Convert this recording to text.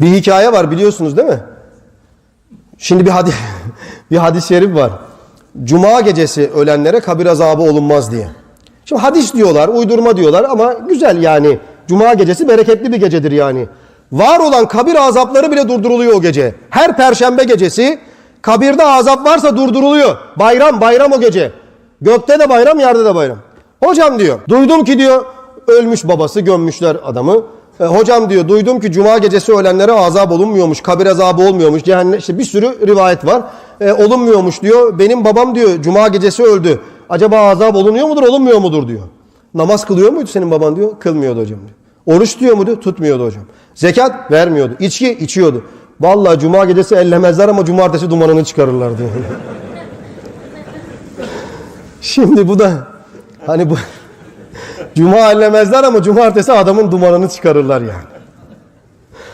Bir hikaye var biliyorsunuz değil mi? Şimdi bir hadis bir hadis-i var. Cuma gecesi ölenlere kabir azabı olunmaz diye. Şimdi hadis diyorlar, uydurma diyorlar ama güzel yani. Cuma gecesi bereketli bir gecedir yani. Var olan kabir azapları bile durduruluyor o gece. Her perşembe gecesi kabirde azap varsa durduruluyor. Bayram, bayram o gece. Gökte de bayram, yerde de bayram. Hocam diyor, duydum ki diyor ölmüş babası gömmüşler adamı. E, hocam diyor duydum ki cuma gecesi ölenlere azap olunmuyormuş, kabir azabı olmuyormuş, cehennem işte bir sürü rivayet var. E, olunmuyormuş diyor. Benim babam diyor cuma gecesi öldü. Acaba azap olunuyor mudur, olunmuyor mudur diyor. Namaz kılıyor muydu senin baban diyor? Kılmıyordu hocam diyor. Oruç tutuyor muydu? Tutmuyordu hocam. Zekat vermiyordu. İçki içiyordu. Vallahi cuma gecesi ellemezler ama cumartesi dumanını çıkarırlar diyor. Şimdi bu da hani bu cuma ellemezler ama cumartesi adamın dumanını çıkarırlar yani.